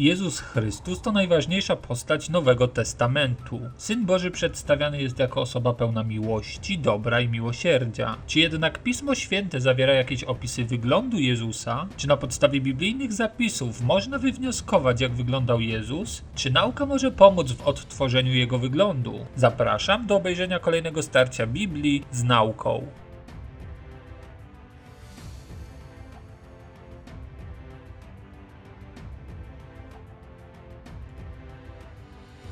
Jezus Chrystus to najważniejsza postać Nowego Testamentu. Syn Boży przedstawiany jest jako osoba pełna miłości, dobra i miłosierdzia. Czy jednak Pismo Święte zawiera jakieś opisy wyglądu Jezusa? Czy na podstawie biblijnych zapisów można wywnioskować, jak wyglądał Jezus? Czy nauka może pomóc w odtworzeniu jego wyglądu? Zapraszam do obejrzenia kolejnego starcia Biblii z nauką.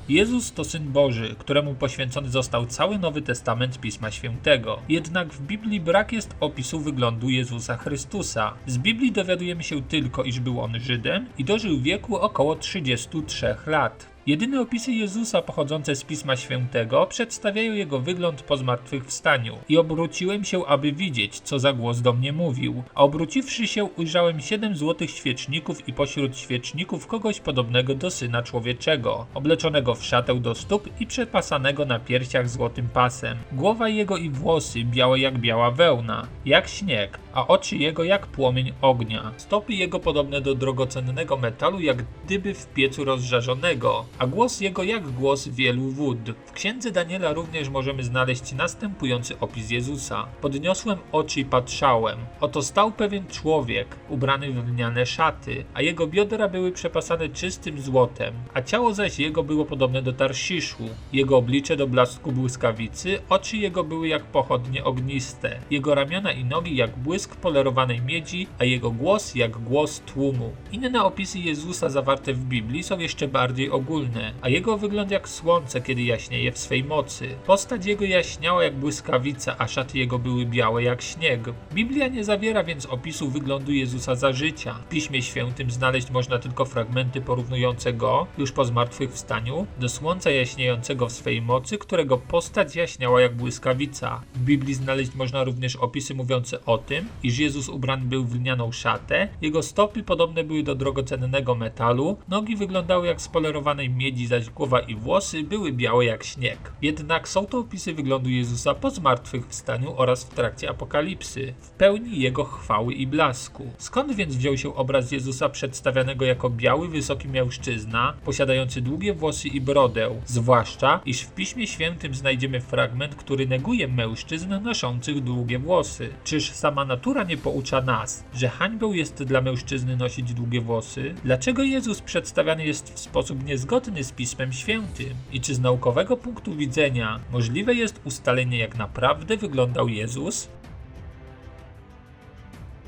Jezus to Syn Boży, któremu poświęcony został cały Nowy Testament Pisma Świętego. Jednak w Biblii brak jest opisu wyglądu Jezusa Chrystusa. Z Biblii dowiadujemy się tylko, iż był on Żydem i dożył wieku około 33 lat. Jedyne opisy Jezusa pochodzące z Pisma Świętego przedstawiają jego wygląd po zmartwychwstaniu. I obróciłem się, aby widzieć, co za głos do mnie mówił. A obróciwszy się, ujrzałem siedem złotych świeczników i pośród świeczników kogoś podobnego do Syna Człowieczego, obleczonego w szatę do stóp i przepasanego na piersiach złotym pasem. Głowa jego i włosy białe jak biała wełna, jak śnieg, a oczy jego jak płomień ognia. Stopy jego podobne do drogocennego metalu, jak gdyby w piecu rozżarzonego a głos jego jak głos wielu wód. W księdze Daniela również możemy znaleźć następujący opis Jezusa. Podniosłem oczy i patrzałem. Oto stał pewien człowiek, ubrany w lniane szaty, a jego biodra były przepasane czystym złotem, a ciało zaś jego było podobne do tarsziszu. Jego oblicze do blasku błyskawicy, oczy jego były jak pochodnie ogniste, jego ramiona i nogi jak błysk polerowanej miedzi, a jego głos jak głos tłumu. Inne opisy Jezusa zawarte w Biblii są jeszcze bardziej ogólne a jego wygląd jak słońce, kiedy jaśnieje w swej mocy. Postać jego jaśniała jak błyskawica, a szaty jego były białe jak śnieg. Biblia nie zawiera więc opisu wyglądu Jezusa za życia. W Piśmie Świętym znaleźć można tylko fragmenty porównujące go, już po zmartwychwstaniu, do słońca jaśniejącego w swej mocy, którego postać jaśniała jak błyskawica. W Biblii znaleźć można również opisy mówiące o tym, iż Jezus ubrany był w lnianą szatę, jego stopy podobne były do drogocennego metalu, nogi wyglądały jak spolerowanej miedzi, zaś głowa i włosy były białe jak śnieg. Jednak są to opisy wyglądu Jezusa po zmartwychwstaniu oraz w trakcie apokalipsy, w pełni jego chwały i blasku. Skąd więc wziął się obraz Jezusa przedstawianego jako biały, wysoki mężczyzna, posiadający długie włosy i brodę, zwłaszcza iż w Piśmie Świętym znajdziemy fragment, który neguje mężczyzn noszących długie włosy. Czyż sama natura nie poucza nas, że hańbą jest dla mężczyzny nosić długie włosy? Dlaczego Jezus przedstawiany jest w sposób niezgodny zgodny z Pismem Świętym i czy z naukowego punktu widzenia możliwe jest ustalenie, jak naprawdę wyglądał Jezus?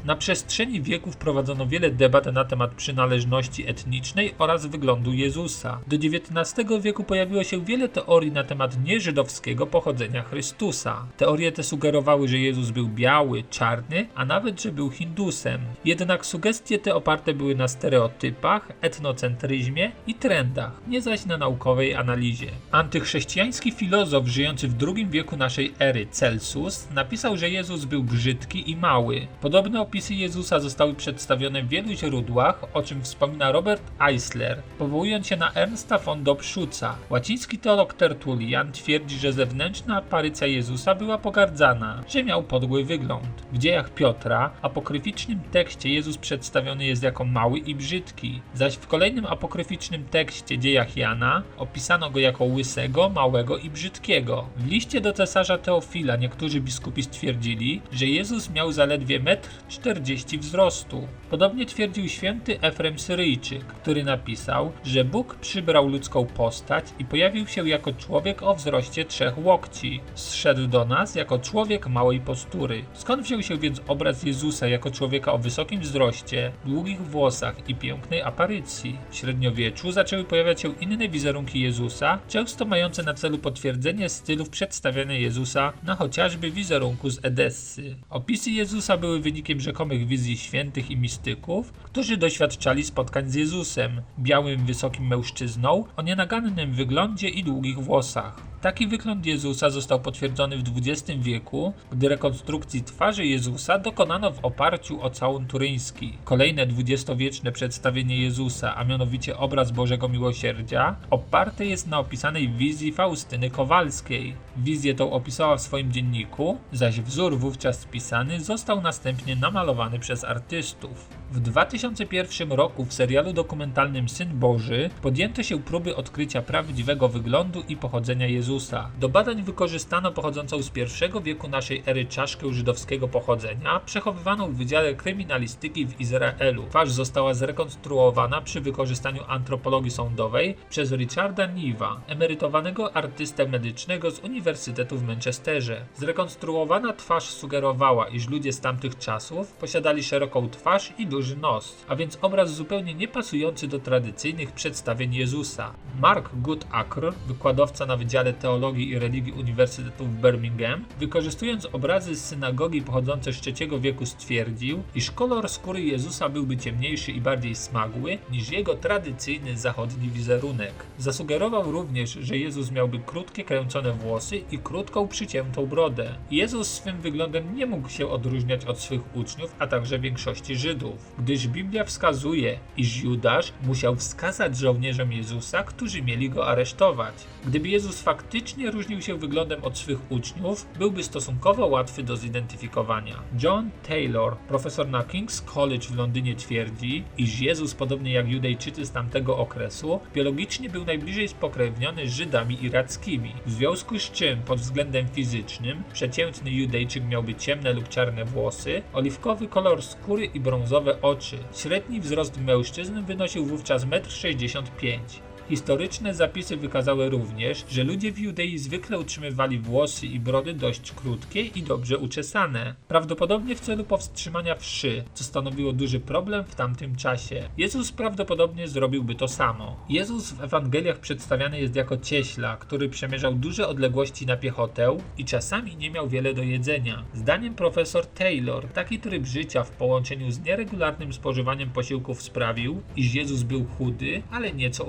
Na przestrzeni wieków prowadzono wiele debat na temat przynależności etnicznej oraz wyglądu Jezusa. Do XIX wieku pojawiło się wiele teorii na temat nieżydowskiego pochodzenia Chrystusa. Teorie te sugerowały, że Jezus był biały, czarny, a nawet, że był Hindusem. Jednak sugestie te oparte były na stereotypach, etnocentryzmie i trendach, nie zaś na naukowej analizie. Antychrześcijański filozof żyjący w II wieku naszej ery, Celsus, napisał, że Jezus był brzydki i mały. Podobne opisy Jezusa zostały przedstawione w wielu źródłach, o czym wspomina Robert Eisler, powołując się na Ernsta von Dobschuca. Łaciński teolog Tertullian twierdzi, że zewnętrzna aparycja Jezusa była pogardzana, że miał podły wygląd. W dziejach Piotra, apokryficznym tekście Jezus przedstawiony jest jako mały i brzydki, zaś w kolejnym apokryficznym tekście dziejach Jana opisano go jako łysego, małego i brzydkiego. W liście do cesarza Teofila niektórzy biskupi stwierdzili, że Jezus miał zaledwie metr 40 wzrostu. Podobnie twierdził święty Efrem Syryjczyk, który napisał, że Bóg przybrał ludzką postać i pojawił się jako człowiek o wzroście trzech łokci. Zszedł do nas jako człowiek małej postury. Skąd wziął się więc obraz Jezusa jako człowieka o wysokim wzroście, długich włosach i pięknej aparycji? W średniowieczu zaczęły pojawiać się inne wizerunki Jezusa, często mające na celu potwierdzenie stylów przedstawiania Jezusa na chociażby wizerunku z Edessy. Opisy Jezusa były wynikiem rzekomych wizji świętych i mistyków, którzy doświadczali spotkań z Jezusem, białym, wysokim mężczyzną o nienagannym wyglądzie i długich włosach. Taki wygląd Jezusa został potwierdzony w XX wieku, gdy rekonstrukcji twarzy Jezusa dokonano w oparciu o całun turyński. Kolejne dwudziestowieczne przedstawienie Jezusa, a mianowicie obraz Bożego Miłosierdzia, oparte jest na opisanej wizji Faustyny Kowalskiej. Wizję tą opisała w swoim dzienniku, zaś wzór wówczas spisany został następnie namalowany przez artystów. W 2001 roku w serialu dokumentalnym Syn Boży podjęto się próby odkrycia prawdziwego wyglądu i pochodzenia Jezusa. Do badań wykorzystano pochodzącą z pierwszego wieku naszej ery czaszkę żydowskiego pochodzenia, przechowywaną w Wydziale Kryminalistyki w Izraelu. Twarz została zrekonstruowana przy wykorzystaniu antropologii sądowej przez Richarda Niva, emerytowanego artystę medycznego z Uniwersytetu w Manchesterze. Zrekonstruowana twarz sugerowała, iż ludzie z tamtych czasów posiadali szeroką twarz i duży nos, a więc obraz zupełnie niepasujący do tradycyjnych przedstawień Jezusa. Mark Goodacre, wykładowca na Wydziale Teologii i Religii Uniwersytetu w Birmingham, wykorzystując obrazy z synagogi pochodzące z III wieku stwierdził, iż kolor skóry Jezusa byłby ciemniejszy i bardziej smagły niż jego tradycyjny zachodni wizerunek. Zasugerował również, że Jezus miałby krótkie kręcone włosy i krótką przyciętą brodę. Jezus swym wyglądem nie mógł się odróżniać od swych uczniów, a także większości Żydów, gdyż Biblia wskazuje, iż Judasz musiał wskazać żołnierzom Jezusa, którzy mieli go aresztować. Gdyby Jezus faktycznie różnił się wyglądem od swych uczniów, byłby stosunkowo łatwy do zidentyfikowania. John Taylor, profesor na King's College w Londynie twierdzi, iż Jezus, podobnie jak Judejczycy z tamtego okresu, biologicznie był najbliżej spokrewniony Żydami irackimi, w związku z czym pod względem fizycznym przeciętny Judejczyk miałby ciemne lub czarne włosy, oliwkowy kolor skóry i brązowe oczy. Średni wzrost mężczyzn wynosił wówczas 1,65 m. Historyczne zapisy wykazały również, że ludzie w Judei zwykle utrzymywali włosy i brody dość krótkie i dobrze uczesane, prawdopodobnie w celu powstrzymania wszy, co stanowiło duży problem w tamtym czasie. Jezus prawdopodobnie zrobiłby to samo. Jezus w Ewangeliach przedstawiany jest jako cieśla, który przemierzał duże odległości na piechotę i czasami nie miał wiele do jedzenia. Zdaniem profesor Taylor, taki tryb życia w połączeniu z nieregularnym spożywaniem posiłków sprawił, iż Jezus był chudy, ale nieco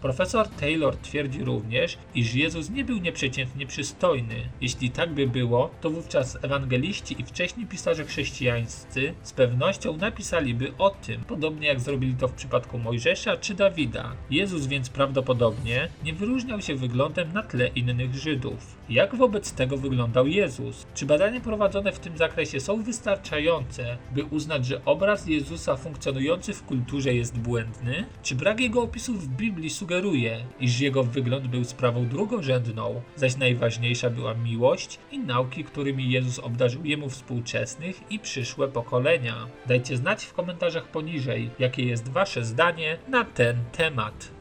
Profesor Taylor twierdzi również, iż Jezus nie był nieprzeciętnie przystojny. Jeśli tak by było, to wówczas ewangeliści i wcześni pisarze chrześcijańscy z pewnością napisaliby o tym, podobnie jak zrobili to w przypadku Mojżesza czy Dawida. Jezus więc prawdopodobnie nie wyróżniał się wyglądem na tle innych Żydów. Jak wobec tego wyglądał Jezus? Czy badania prowadzone w tym zakresie są wystarczające, by uznać, że obraz Jezusa funkcjonujący w kulturze jest błędny? Czy brak jego opisów w Biblii sugeruje, iż jego wygląd był sprawą drugorzędną, zaś najważniejsza była miłość i nauki, którymi Jezus obdarzył jemu współczesnych i przyszłe pokolenia? Dajcie znać w komentarzach poniżej, jakie jest wasze zdanie na ten temat.